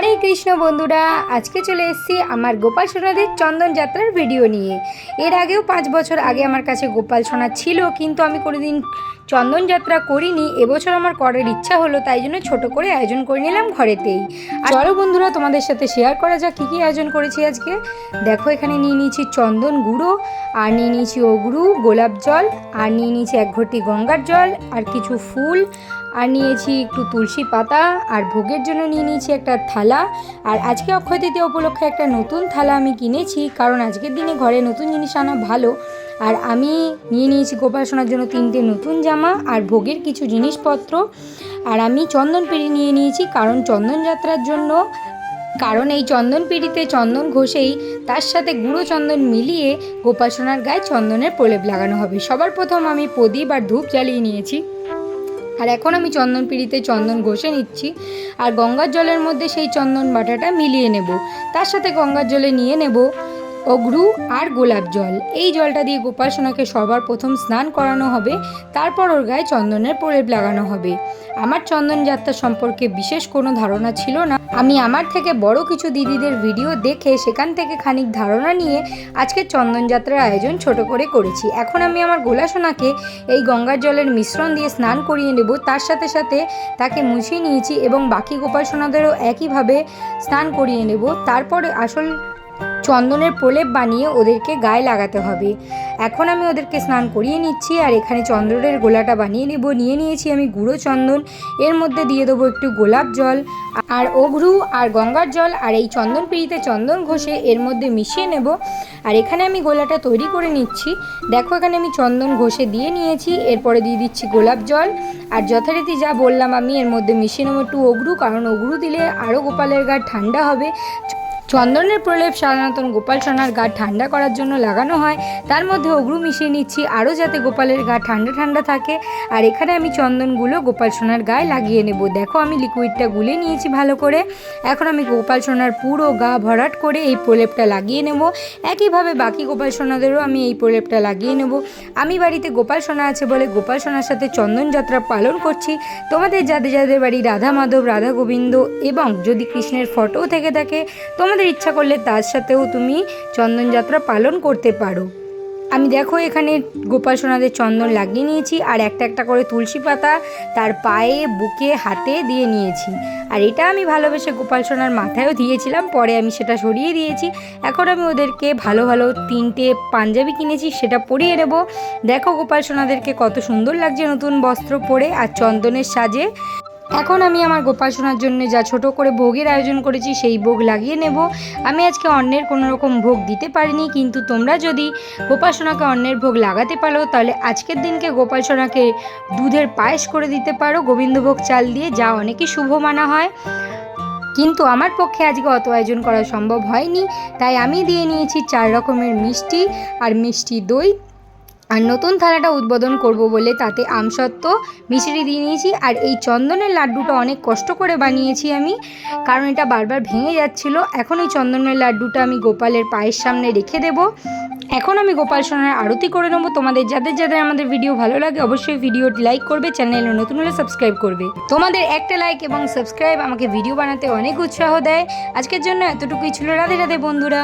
হরে কৃষ্ণ বন্ধুরা, আজকে চলে এসেছি আমার গোপাল সোনাদের চন্দন যাত্রার ভিডিও নিয়ে। এর আগেও পাঁচ বছর আগে আমার কাছে গোপাল সোনা ছিল, কিন্তু আমি কোনোদিন চন্দন যাত্রা করিনি। এবছর আমার করার ইচ্ছা হলো, তাই জন্য ছোট করে আয়োজন করে নিলাম ঘরেতেই। আর চলো বন্ধুরা, তোমাদের সাথে শেয়ার করা যাক, কী কী আয়োজন করেছি আজকে। দেখো, এখানে নিয়ে নিয়েছি চন্দন গুঁড়ো, আর নিয়ে নিয়েছি অগরু, গোলাপ জল, আর নিয়ে নিয়েছি এক ঘটি গঙ্গার জল, আর কিছু ফুল আর নিয়েছি একটু তুলসী পাতা আর ভোগের জন্য নিয়ে নিয়েছি একটা থালা। আর আজকে অক্ষয় তৃতীয়া উপলক্ষে একটা নতুন থালা আমি কিনেছি, কারণ আজকের দিনে ঘরে নতুন জিনিস আনা ভালো। আর আমি নিয়ে নিয়েছি গোপাল সোনার জন্য তিনটে নতুন জামা আর ভোগের কিছু জিনিসপত্র। আর আমি চন্দন পিড়ি নিয়ে নিয়েছি, কারণ চন্দন যাত্রার জন্য, কারণ এই চন্দন পিড়িতে চন্দন ঘষেই তার সাথে গুঁড়ো চন্দন মিলিয়ে গোপাল সোনার গায়ে চন্দনের প্রলেপ লাগানো হবে। সবার প্রথম আমি প্রদীপ আর ধূপ জ্বালিয়ে নিয়েছি। আর এখন আমি চন্দন পিড়িতে চন্দন ঘষে নিচ্ছি আর গঙ্গার জলের মধ্যে সেই চন্দন বাটাটা মিলিয়ে নেব। তার সাথে গঙ্গার জলে নিয়ে নেব। অগ্রু আর গোলাপ জল। এই জলটা দিয়ে গোপাল সোনাকে সবার প্রথম স্নান করানো হবে, তারপর ওর গায়ে চন্দনের প্রলেপ লাগানো হবে। আমার চন্দন যাত্রা সম্পর্কে বিশেষ কোনো ধারণা ছিল না। আমি আমার থেকে বড় কিছু দিদিদের ভিডিও দেখে সেখান থেকে খানিক ধারণা নিয়ে আজকে চন্দন যাত্রার আয়োজন ছোট করে করেছি। এখন আমি আমার গোলা সোনাকে এই গঙ্গার জলের মিশ্রণ দিয়ে স্নান করিয়ে নেব। তার সাথে সাথে তাকে মুছিয়ে নিয়েছি এবং বাকি গোপাল সোনাদেরও একইভাবে স্নান করিয়ে নেব। তারপরে আসল চন্দনের প্রলেপ বানিয়ে ওদেরকে গায়ে লাগাতে হবে। এখন আমি ওদেরকে স্নান করিয়ে নিচ্ছি আর এখানে চন্দনের গোলাটা বানিয়ে নেব। নিয়ে নিয়েছি আমি গুঁড়ো চন্দন। এর মধ্যে দিয়ে দেবো একটু গোলাপ জল আর অঘ্রু আর গঙ্গার জল আর এই চন্দন পিড়িতে চন্দন ঘষে এর মধ্যে মিশিয়ে নেব। আর এখানে আমি গোলাটা তৈরি করে নিচ্ছি। দেখো এখানে আমি চন্দন ঘষে দিয়ে নিয়েছি। এরপরে দিয়ে দিচ্ছি গোলাপ জল। আর যথারীতি যা বললাম আমি, এর মধ্যে মিশিয়ে নেব একটু অঘ্রু। কারণ অঘ্রু দিলে আরও গোপালের গা ঠান্ডা হবে। চন্দনের প্রলেপ সাধারণত গোপাল সোনার গা ঠান্ডা করার জন্য লাগানো হয়। তার মধ্যে অগ্রু মিশিয়ে নিচ্ছি, আরও যাতে গোপালের গা ঠান্ডা ঠান্ডা থাকে। আর এখানে আমি চন্দনগুলো গোপাল সোনার গায়ে লাগিয়ে নেব। দেখো আমি লিকুইডটা গুলে নিয়েছি ভালো করে। এখন আমি গোপাল সোনার পুরো গা ভরাট করে এই প্রলেপটা লাগিয়ে নেব। একইভাবে বাকি গোপাল সোনাদেরও আমি এই প্রলেপটা লাগিয়ে নেব। আমি বাড়িতে গোপাল সোনা আছে বলে গোপাল সোনার সাথে চন্দন যাত্রা পালন করছি। তোমাদের যাদের যাদের বাড়ি রাধা মাধব, রাধা গোবিন্দ এবং যদি কৃষ্ণের ফটো থেকে থাকে, তোমাদের ইচ্ছা করলে তার সাথেও তুমি চন্দনযাত্রা পালন করতে পারো। আমি দেখো এখানে গোপাল সোনাদের চন্দন লাগিয়ে নিয়েছি আর একটা একটা করে তুলসী পাতা তার পায়ে, বুকে, হাতে দিয়ে নিয়েছি। আর এটা আমি ভালোবেসে গোপাল সোনার মাথায়ও দিয়েছিলাম, পরে আমি সেটা সরিয়ে দিয়েছি। এখন আমি ওদেরকে ভালো ভালো তিনটে পাঞ্জাবি কিনেছি, সেটা পরিয়ে নেব। দেখো গোপাল সোনাদেরকে কত সুন্দর লাগছে নতুন বস্ত্র পরে আর চন্দনের সাজে। এখন আমি আমার গোপাল সোনার জন্য যা ছোট করে ভোগের আয়োজন করেছি, সেই ভোগ লাগিয়ে নেব। আমি আজকে অন্যের কোনো রকম ভোগ দিতে পারিনি, কিন্তু তোমরা যদি গোপাল সোনাকে অন্যের ভোগ লাগাতে পারো, তাহলে আজকের দিনকে গোপাল সোনাকে দুধের পায়েস করে দিতে পারো, গোবিন্দভোগ চাল দিয়ে, যা অনেকই শুভ মানা হয়। কিন্তু আমার পক্ষে আজকে অত আয়োজন করা সম্ভব হয়নি, তাই আমি দিয়ে নিয়েছি চার রকমের মিষ্টি আর মিষ্টি দই। আর নতুন থালাটা উদ্বোধন করব বলে তাতে আমসত্ত্ব মিশ্রি দিয়ে নিয়েছি আর এই চন্দনের লাড্ডুটা অনেক কষ্ট করে বানিয়েছি আমি, কারণ এটা বারবার ভেঙে যাচ্ছিল। এখন এই চন্দনের লাড্ডুটা আমি গোপালের পায়ের সামনে রেখে দেব। এখন আমি গোপাল সোনার আরতি করে নেব। তোমাদের যাদের যাদের আমাদের ভিডিও ভালো লাগে, অবশ্যই ভিডিওটি লাইক করবে, চ্যানেলে নতুন হলে সাবস্ক্রাইব করবে। তোমাদের একটা লাইক এবং সাবস্ক্রাইব আমাকে ভিডিও বানাতে অনেক উৎসাহ দেয়। আজকের জন্য এতটুকুই ছিল। রাধে রাধে বন্ধুরা।